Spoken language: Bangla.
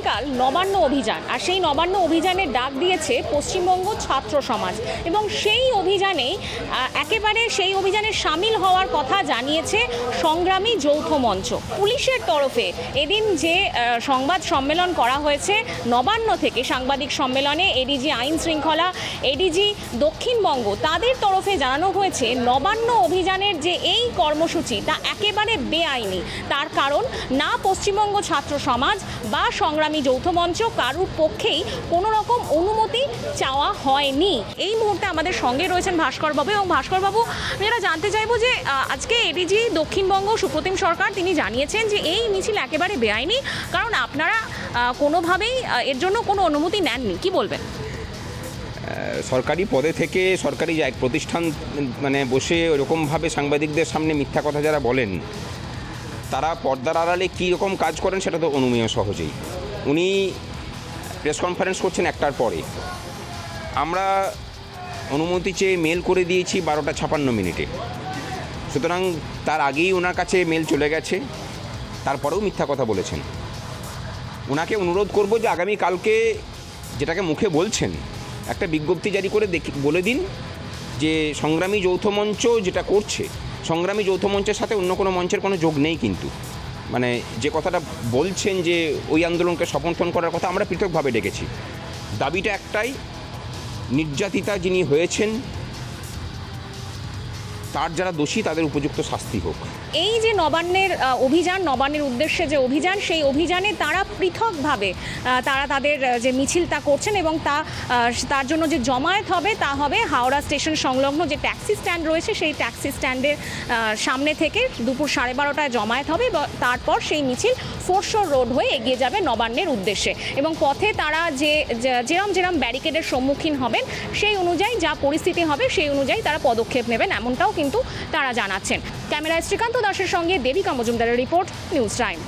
আগামীকাল নবান্ন অভিযান, আর সেই নবান্ন অভিযানের ডাক দিয়েছে পশ্চিমবঙ্গ ছাত্র সমাজ। এবং সেই অভিযানে একেবারে সেই অভিযানে সামিল হওয়ার কথা জানিয়েছে সংগ্রামী যৌথ মঞ্চ। পুলিশের তরফে এদিন যে সংবাদ সম্মেলন করা হয়েছে, নবান্ন থেকে সাংবাদিক সম্মেলনে এডিজি আইন শৃঙ্খলা, এডিজি দক্ষিণবঙ্গ, তাদের তরফে জানানো হয়েছে নবান্ন অভিযানের যে এই কর্মসূচি, তা একেবারে বেআইনি। তার কারণ, না পশ্চিমবঙ্গ ছাত্র সমাজ বা সংগ্রামী যৌথ মঞ্চ কারুর পক্ষেই কোনো রকম অনুমতি চাওয়া হয়নি। এই মুহূর্তে আমাদের সঙ্গে রয়েছেন ভাস্করবাবু এবং ভাস্করবাবু আমি যেটা জানতে চাইব যে আজকে এডিজি দক্ষিণবঙ্গ সুপ্রতিম সরকার তিনি জানিয়েছেন যে এই মিছিল একেবারে বেআইনি, কারণ আপনারা কোনোভাবেই এর জন্য কোনো অনুমতি নেননি। কি বলবেন? সরকারি পদে থেকে সরকারি এক প্রতিষ্ঠান মানে বসে ওরকমভাবে সাংবাদিকদের সামনে মিথ্যা কথা যারা বলেন, তারা পর্দার আড়ালে কী রকম কাজ করেন সেটা তো অনুমেয় সহজেই। উনি প্রেস কনফারেন্স করছেন একটার পরে। আমরা অনুমতি চেয়ে মেল করে দিয়েছি বারোটা ছাপান্ন মিনিটে। সুতরাং তার আগেই ওনার কাছে মেল চলে গেছে, তারপরেও মিথ্যা কথা বলেছেন। ওনাকে অনুরোধ করব যে আগামী কালকে যেটাকে মুখে বলছেন, একটা বিজ্ঞপ্তি জারি করে দেখি, বলে দিন যে সংগ্রামী যৌথ মঞ্চ যেটা করছে, সংগ্রামী যৌথ মঞ্চের সাথে অন্য কোনো মঞ্চের কোনো যোগ নেই কিন্তু। মানে যে কথাটা বলছেন যে ওই আন্দোলনকে সমর্থন করার কথা আমরা পৃথকভাবে ডেকেছি। দাবিটা একটাই, নির্যাতিতা যিনি হয়েছেন তার যারা দোষী, তাদের উপযুক্ত শাস্তি হোক। এই যে নবান্নের অভিযান, নবান্নের উদ্দেশ্যে যে অভিযান, সেই অভিযানে তারা পৃথকভাবে তারা তাদের যে মিছিল তা করছেন এবং তা তার জন্য যে জমায়েত হবে, তা হবে হাওড়া স্টেশন সংলগ্ন যে ট্যাক্সি স্ট্যান্ড রয়েছে, সেই ট্যাক্সি স্ট্যান্ডের সামনে থেকে দুপুর সাড়ে বারোটায় জমায়েত হবে তারপর সেই মিছিল ফোরশোর রোড হয়ে এগিয়ে যাবে নবান্নের উদ্দেশ্যে। এবং পথে তারা যে- যেরম যেরম ব্যারিকেডের সম্মুখীন হবেন, সেই অনুযায়ী যা পরিস্থিতি হবে, সেই অনুযায়ী তারা পদক্ষেপ নেবেন, এমনটাও কিন্তু তারা জানাচ্ছেন। ক্যামেরায় শ্রীকান্ত দাসের সঙ্গে দেবিকা মজুমদারের রিপোর্ট নিউজ টাইম।